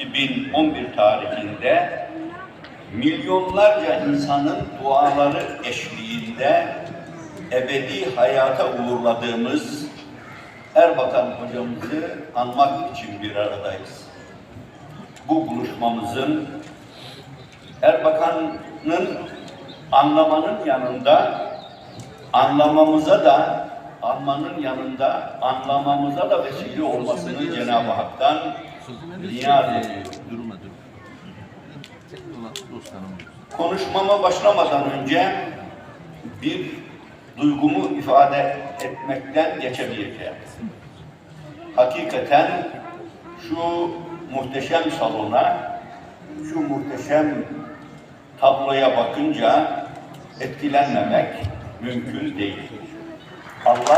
2011 tarihinde milyonlarca insanın duaları eşliğinde ebedi hayata uğurladığımız Erbakan hocamızı anmak için bir aradayız. Bu buluşmamızın Erbakan'ın anlamanın yanında anlamamıza da anmanın yanında anlamamıza da vesile olmasını Cenab-ı Hak'tan ediyorum. Durma dur. Tek olan dostlarım. Konuşmama başlamadan önce bir duygumu ifade etmekten geçemeyeceğim. Hakikaten şu muhteşem salona, şu muhteşem tabloya bakınca etkilenmemek mümkün değil. Allah